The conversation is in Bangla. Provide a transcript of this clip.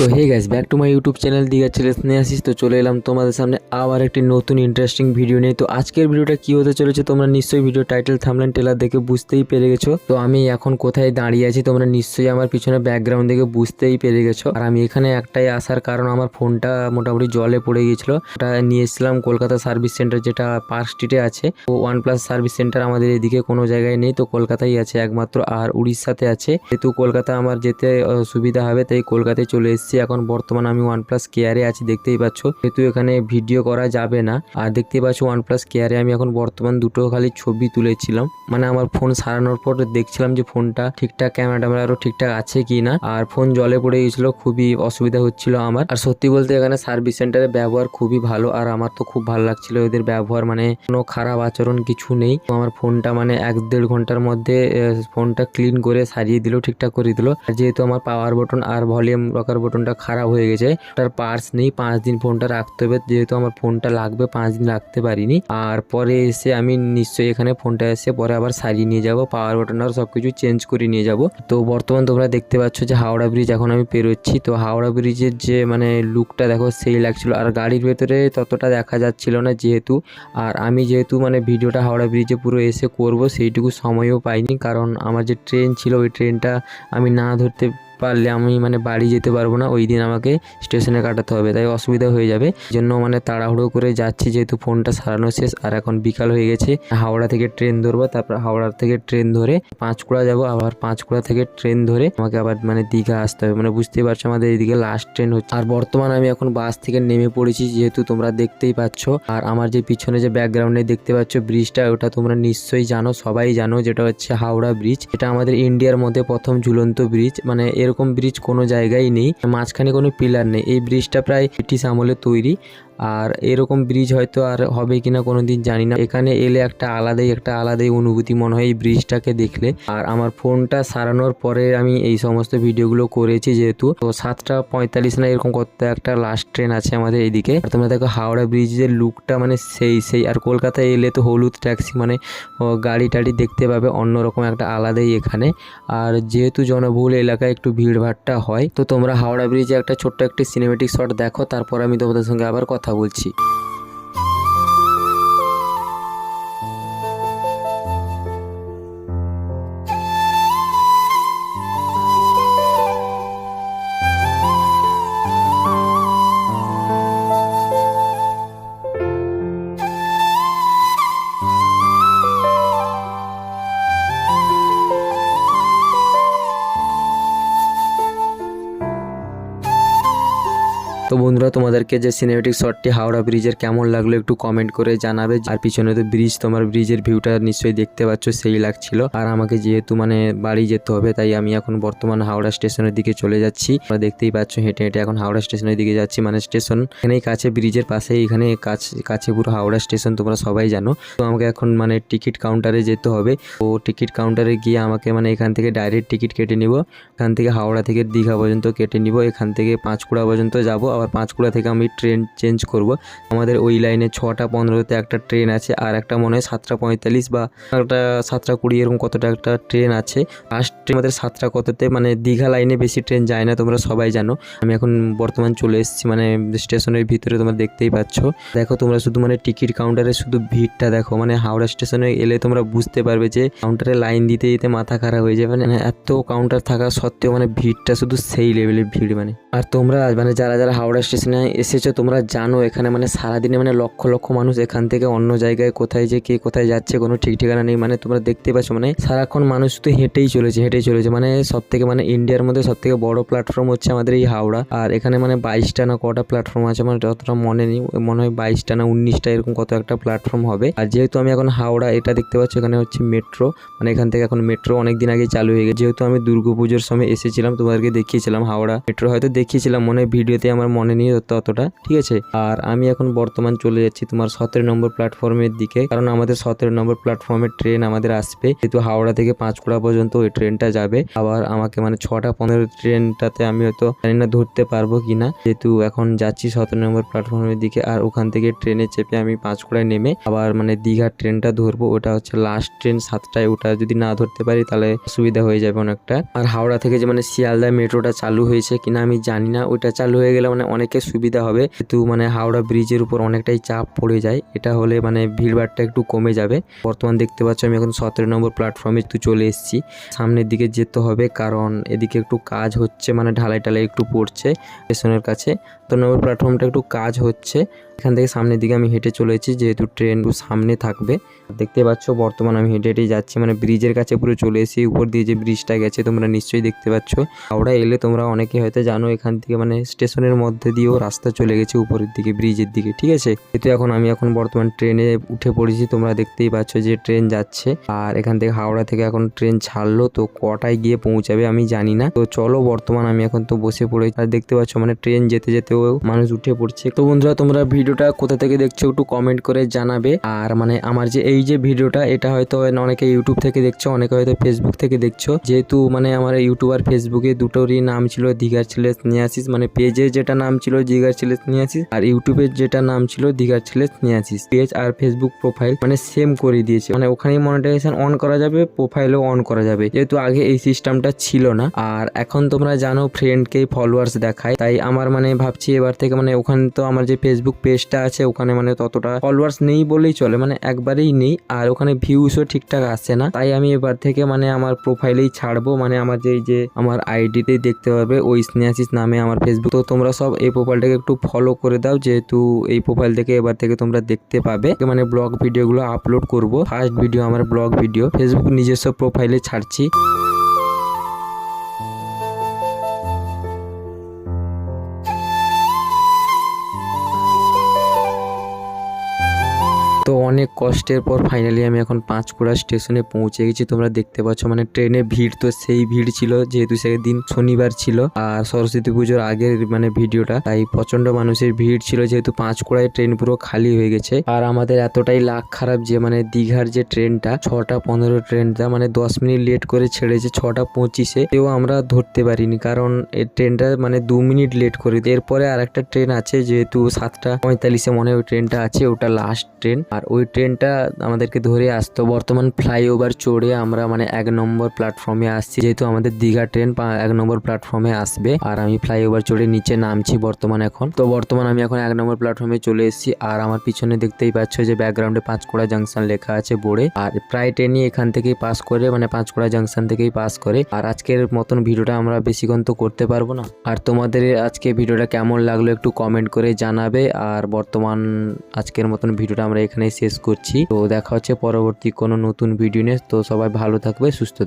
তো hey guys back to my YouTube channel Digha ছেলে আসিস তো চলে এলাম তোমাদের সামনে আবার একটি নতুন ইন্টারেস্টিং ভিডিও নিয়ে। তো আজকের ভিডিওটা কি হতে চলেছে তোমরা নিশ্চয়ই ভিডিও টাইটেল থামলেন টেলার দেখে বুঝতেই পেরে গেছো। তো আমি এখন কোথায় দাঁড়িয়ে আছি তোমরা নিশ্চয়ই আমার পিছনে ব্যাকগ্রাউন্ড দেখে বুঝতেই পেরে গেছো। আর আমি এখানে একটাই আসার কারণ, আমার ফোনটা মোটামুটি জলে পড়ে গিয়েছিল। ওটা নিয়ে এসেছিলাম কলকাতা সার্ভিস সেন্টার যেটা পার্ক স্ট্রিটে আছে। ও ওয়ান প্লাস সার্ভিস সেন্টার আমাদের এদিকে কোনো জায়গায় নেই, তো কলকাতায় আছে একমাত্র। আর উড়িষ্যাতে আছে। যেহেতু কলকাতা আমার যেতে সুবিধা হবে, তাই কলকাতায় চলে এসেছি। এখন বর্তমান আমি ওয়ান প্লাস কেয়ারে আছি, দেখতেই পাচ্ছ। যেহেতু এখানে ভিডিও করা যাবে না, আর দেখতেই পাচ্ছ ওয়ান প্লাস কেয়ারে আমি এখন বর্তমান দুটো খালি ছবি তুলেছিলাম। মানে আমার ফোন সারানোর পর দেখছিলাম যে ফোনটা ঠিকঠাক ক্যামেরা ট্যামেরা আরও ঠিকঠাক আছে কি না আর ফোন জলে পড়ে গেছিল খুবই অসুবিধা হচ্ছিল আমার। আর সত্যি বলতে এখানে সার্ভিস সেন্টারের ব্যবহার খুবই ভালো, আর আমার তো খুব ভালো লাগছিল এদের ব্যবহার। মানে কোনো খারাপ আচরণ কিছু নেই। আমার ফোনটা মানে এক দেড় ঘণ্টার মধ্যে ফোনটা ক্লিন করে সারিয়ে দিল, ঠিকঠাক করে দিল। আর যেহেতু আমার পাওয়ার বটন আর ভলিউম রকার বটনটা খারাপ হয়ে গেছে। তার পার্স নেই, পাঁচ দিন ফোনটা রাখতে হবে। যেহেতু আমার ফোনটা লাগবে, পাঁচ দিন রাখতে পারিনি। আর পরে এসে আমি নিশ্চয়ই এখানে ফোনটা এসে পরে আবার সারিয়ে নিয়ে যাব পাওয়ার বটন আর সব কিছু চেঞ্জ করে নিয়ে যাব। তো বর্তমান তোমরা দেখতে পাচ্ছ যে হাওড়া ব্রিজ এখন আমি পেরোচ্ছি। তো হাওড়া ব্রিজের যে মানে লুকটা দেখো, সেই লাগছিল। আর গাড়ির ভেতরে ততটা দেখা যাচ্ছিল না যেহেতু। আর আমি যেহেতু মানে ভিডিওটা হাওড়া ব্রিজে পুরো এসে করব, সেইটুকু সময়ও পাইনি। কারণ আমার যে ট্রেন ছিল, ওই ট্রেনটা আমি না ধরতে পারলে আমি মানে বাড়ি যেতে পারব না, ওই দিন আমাকে স্টেশনে কাটাতে হবে, তাই অসুবিধা হয়ে যাবে। জন্য মানে তাড়াহুড়ো করে যাচ্ছি, যেহেতু ফোনটা সারানো শেষ, আর এখন বিকাল হয়ে গেছে। হাওড়া থেকে ট্রেন ধরবো, তারপর হাওড়া থেকে ট্রেন ধরে পাঁচকুড়া যাব, আবার পাঁচকুড়া থেকে ট্রেন ধরে আমাকে আবার মানে দীঘা আসতে হবে। মানে বুঝতেই পারছ আমাদের এইদিকে লাস্ট ট্রেন হচ্ছে। আর বর্তমান আমি এখন বাস থেকে নেমে পড়েছি, যেহেতু তোমরা দেখতেই পাচ্ছ। আর আমার যে পিছনে যে ব্যাকগ্রাউন্ডে দেখতে পাচ্ছ ব্রিজটা ওটা তোমরা নিশ্চয়ই জানো, সবাই জানো, যেটা হচ্ছে হাওড়া ব্রিজ এটা আমাদের ইন্ডিয়ার মধ্যে প্রথম ঝুলন্ত ব্রিজ মানে এরকম ব্রিজ কোনো জায়গায় নেই। মাঝখানে কোনো পিলার নেই। এই ব্রিজটা প্রায় ব্রিটিশ আমলে তৈরি। আর এরকম ব্রিজ হয়তো আর হবে কিনা কোনো দিন জানি না। এখানে এলে একটা আলাদাই একটা আলাদাই অনুভূতি মনে হয় এই ব্রিজটাকে দেখলে। আর আমার ফোনটা সারানোর পরে আমি এই সমস্ত ভিডিওগুলো করেছি যেহেতু। তো সাতটা পঁয়তাল্লিশ না এরকম করতে একটা লাস্ট ট্রেন আছে আমাদের এইদিকে। তোমরা দেখো হাওড়া ব্রিজের লুকটা মানে সেই সেই। আর কলকাতায় এলে তো হলুদ ট্যাক্সি মানে গাড়ি টাড়ি দেখতে পাবে অন্যরকম একটা আলাদাই এখানে। আর যেহেতু জনবহুল এলাকায় একটু ভিড়ভাড়টা হয়, তো তোমরা হাওড়া ব্রিজে একটা ছোট্ট একটি সিনেমেটিক শট দেখো, তারপর আমি তোমাদের সঙ্গে আবার কথা বলছি। তো বন্ধুরা, তোমাদেরকে যে সিনেমেটিক শটটি হাওড়া ব্রিজের কেমন লাগল একটু কমেন্ট করে জানাবে। আর পিছনে তো ব্রিজ তোমার ব্রিজের ভিউটা নিশ্চয়ই দেখতে পাচ্ছ, সেই লাগছিল। আর আমাকে যেহেতু মানে বাড়ি যেতে হবে, তাই আমি এখন বর্তমান হাওড়া স্টেশনের দিকে চলে যাচ্ছি। তোমরা দেখতেই পাচ্ছ, হেঁটে হেঁটে এখন হাওড়া স্টেশনের দিকে যাচ্ছি মানে স্টেশন এখানেই কাছে ব্রিজের পাশে এখানে কাছে কাছে পুরো হাওড়া স্টেশন, তোমরা সবাই জানো। তো আমাকে এখন মানে টিকিট কাউন্টারে যেতে হবে। তো টিকিট কাউন্টারে গিয়ে আমাকে মানে এখান থেকে ডাইরেক্ট টিকিট কেটে নিব। এখান থেকে হাওড়া থেকে দীঘা পর্যন্ত কেটে নিব। এখান থেকে পাঁচকুড়া পর্যন্ত যাব। আবার পাঁচকুড়া থেকে আমি ট্রেন চেঞ্জ করব। আমাদের ওই লাইনে ছটা পনেরোতে একটা ট্রেন আছে আর একটা মনে হয় সাতটা পঁয়তাল্লিশ বা একটা সাতটা কুড়ি এরকম কতটা একটা ট্রেন আছে। লাস্ট আমাদের সাতটা কততে মানে দীঘা লাইনে বেশি ট্রেন যায় না, তোমরা সবাই জানো। আমি এখন বর্তমান চলে এসেছি মানে স্টেশনের ভিতরে তোমরা দেখতেই পাচ্ছ। দেখো তোমরা শুধু মানে টিকিট কাউন্টারে শুধু ভিড়টা দেখো মানে হাওড়া স্টেশনে এলে তোমরা বুঝতে পারবে যে কাউন্টারে লাইন দিতে দিতে মাথা খারাপ হয়ে যাবে মানে এত কাউন্টার থাকা সত্ত্বেও মানে ভিড়টা শুধু সেই লেভেলের ভিড় মানে। আর তোমরা মানে যারা যারা হাওড়া স্টেশনে এসেছ, তোমরা জানো এখানে মানে সারাদিনে মানে লক্ষ লক্ষ মানুষ এখান থেকে অন্য জায়গায় কোথায় যে কে কোথায় যাচ্ছে, কোনো ঠিক ঠিকানা নেই মানে তোমরা দেখতে পাচ্ছ মানে সারাক্ষণ মানুষ শুধু হেঁটেই চলেছে হেঁটেই চলেছে মানে সব থেকে মানে ইন্ডিয়ার মধ্যে সব থেকে বড় প্ল্যাটফর্ম হচ্ছে আমাদের এই হাওড়া, আর এখানে মানে বাইশটা না কটা প্ল্যাটফর্ম আছে আমার যতটা মনে নেই, মনে হয় বাইশটা না উনিশটা এরকম কত একটা প্ল্যাটফর্ম হবে, আর যেহেতু আমি এখন হাওড়া এটা দেখতে পাচ্ছি, এখানে হচ্ছে মেট্রো মানে এখান থেকে এখন মেট্রো অনেক দিন আগে চালু হয়ে গেছে, যেহেতু আমি দুর্গাপুজোর সময় এসেছিলাম, তোমাদেরকে দেখিয়েছিলাম হাওড়া মেট্রো হয়তো দেখিয়েছিলাম, মনে হয় ভিডিওতে আমার মনে নিয়ে নেই অতটা, ঠিক আছে? আর আমি এখন বর্তমান চলে যাচ্ছি তোমার সতেরো নম্বর প্ল্যাটফর্মের দিকে। কারণ আমাদের সতেরো নম্বর প্ল্যাটফর্মের ট্রেন আমাদের আসবে। যেহেতু হাওড়া থেকে পাঁচকুড়া পর্যন্ত ওই ট্রেনটা যাবে। আবার আমাকে মানে ছটা পনেরো ট্রেনটাতে আমি হয়তো জানি না ধরতে পারব কি না যেহেতু এখন যাচ্ছি সতেরো নম্বর প্ল্যাটফর্মের দিকে, আর ওখান থেকে ট্রেনে চেপে আমি পাঁচকুড়ায় নেমে আবার মানে দীঘার ট্রেনটা ধরবো। ওটা হচ্ছে লাস্ট ট্রেন সাতটায় ওটা যদি না ধরতে পারি তাহলে সুবিধা হয়ে যাবে অনেকটা। আর হাওড়া থেকে যে মানে শিয়ালদা মেট্রোটা চালু হয়েছে কিনা আমি জানি না। ওইটা চালু হয়ে গেলে মানে অনেকের সুবিধা হবে। যেহেতু মানে হাওড়া ব্রিজের উপর অনেকটাই চাপ পড়ে যায়, এটা হলে মানে ভিড়ভাড়টা একটু কমে যাবে। বর্তমান দেখতে পাচ্ছ আমি এখন সতেরো নম্বর প্ল্যাটফর্মে একটু চলে এসেছি। সামনের দিকে যেতে হবে কারণ এদিকে একটু কাজ হচ্ছে মানে ঢালাই টালাই একটু পড়ছে স্টেশনের কাছে। তো নম্বর প্ল্যাটফর্মটা একটু কাজ হচ্ছে। এখান থেকে সামনের দিকে আমি হেঁটে চলেছি যেহেতু ট্রেন সামনে থাকবে। দেখতে পাচ্ছ, বর্তমান আমি হেঁটে হেঁটে যাচ্ছি মানে ব্রিজের কাছে পুরো চলে এসেছি। উপর দিয়ে যে ব্রিজটা গেছে, তোমরা নিশ্চয়ই দেখতে পাচ্ছ। হাওড়া এলে তোমরা অনেকে হয়তো জানো, এখান থেকে মানে স্টেশনের মধ্যে দিয়েও রাস্তা চলে গেছে, উপরের দিকে, ব্রিজের দিকে, ঠিক আছে? কিন্তু এখন আমি এখন বর্তমান ট্রেনে উঠে পড়েছি, তোমরা দেখতেই পাচ্ছ যে ট্রেন যাচ্ছে। আর এখান থেকে হাওড়া থেকে এখন ট্রেন ছাড়লো, তো কটায় গিয়ে পৌঁছাবে আমি জানি না। তো চলো, বর্তমান আমি এখন তো বসে পড়েছি। আর দেখতে পাচ্ছ মানে ট্রেন যেতে যেতেও মানুষ উঠে পড়ছে। তো বন্ধুরা, তোমরা ভিডিওটা কোথা থেকে দেখছ একটু কমেন্ট করে জানাবে। আর মানে আমার যে এই যে ভিডিওটা, এটা হয়তো অনেকে ইউটিউব থেকে দেখছ, অনেকে হয়তো ফেসবুক থেকে দেখছ। যেহেতু মানে আমার ইউটিউব আর ফেসবুকে দুটোরই নাম ছিল, দীঘার ছেলে স্নেহাসিস মানে পেজে যেটা নাম ছিল, দীঘার ছেলে স্নেহাসিস আর ইউটিউবের যেটা নাম ছিল, দীঘার ছেলে স্নেহাসিস পেজ আর ফেসবুক প্রোফাইল মানে সেম করে দিয়েছে। মানে ওখানেই মনিটাইজেশন অন করা যাবে প্রোফাইলও অন করা যাবে। যেহেতু আগে এই সিস্টেমটা ছিল না। আর এখন তোমরা জানো ফ্রেন্ডকেই ফলোয়ার্স দেখায়। তাই আমার মানে ভাবছি এবার থেকে মানে ওখানে তো আমার যে ফেসবুক পেজটা আছে, ওখানে মানে ততটা ফলোয়ার্স নেই বলেই চলে মানে একবারেই নেই, আর ওখানে ভিউসও ঠিকঠাক আসে না। তাই আমি এবার থেকে মানে আমার প্রোফাইলেই ছাড়বো মানে আমার যে যে আমার আইডিতেই দেখতে পাবে ওই স্নেহাসিস নামে আমার ফেসবুক তো তোমরা সব এই প্রোফাইলটাকে একটু ফলো করে দাও, যেহেতু এই প্রোফাইল থেকে এবার থেকে তোমরা দেখতে পাবে। মানে ব্লগ ভিডিওগুলো আপলোড করব। ফার্স্ট ভিডিও আমার ব্লগ ভিডিও ফেসবুক নিজস্ব প্রোফাইলে ছাড়ছি। তো অনেক কষ্টের পর ফাইনালি আমি এখন পাঁচকুড়া স্টেশনে পৌঁছে গেছি। তোমরা দেখতে পাচ্ছ মানে ট্রেনে ভিড় তো সেই ভিড় ছিল, যেহেতু সেদিন শনিবার ছিল আর সরস্বতী পুজোর আগের মানে ভিডিওটা, তাই প্রচণ্ড মানুষের ভিড় ছিল, যেহেতু পাঁচকুড়ায় ট্রেন পুরো খালি হয়ে গেছে। আর আমাদের এতটাই লাখ খারাপ যে মানে দীঘার যে ট্রেনটা, ছটা পনেরো ট্রেনটা মানে দশ মিনিট লেট করে ছেড়েছে, ছটা পঁচিশে, তেও আমরা ধরতে পারিনি। কারণ এই ট্রেনটা মানে দু মিনিট লেট করে এরপরে আর একটা ট্রেন আছে, যেহেতু সাতটা পঁয়তাল্লিশে মনে হয় ওই ট্রেনটা আছে, ওটা লাস্ট ট্রেন। আর ওই ট্রেনটা আমাদেরকে ধরে আসতো। বর্তমান ফ্লাইওভার চড়ে আমরা মানে এক নম্বর প্ল্যাটফর্মে আসছি। যেহেতু আমাদের দীঘা ট্রেন এক নম্বর প্ল্যাটফর্মে আসবে আর আমি ফ্লাইওভার চড়ে নিচে নামছি বর্তমান এখন। তো বর্তমান আমি এখন এক নম্বর প্ল্যাটফর্মে চলে এসেছি আর আমার পিছনে দেখতেই পাচ্ছ যে ব্যাকগ্রাউন্ডে পাঁচকুড়া জাংশন লেখা আছে বোর্ডে। আর প্রায় ট্রেনই এখান থেকেই পাস করে মানে পাঁচকুড়া জাংশন থেকেই পাস করে। আর আজকের মতন ভিডিওটা আমরা বেশিক্ষণ তো করতে পারব না। আর তোমাদের আজকে ভিডিওটা কেমন লাগল একটু কমেন্ট করে জানাবে। আর বর্তমান আজকের মতন ভিডিওটা আমরা এখানেই শেষ করছি। তো দেখা হচ্ছে পরবর্তী কোনো নতুন ভিডিও নিয়ে। তো সবাই ভালো থাকবে, সুস্থ থাকবে।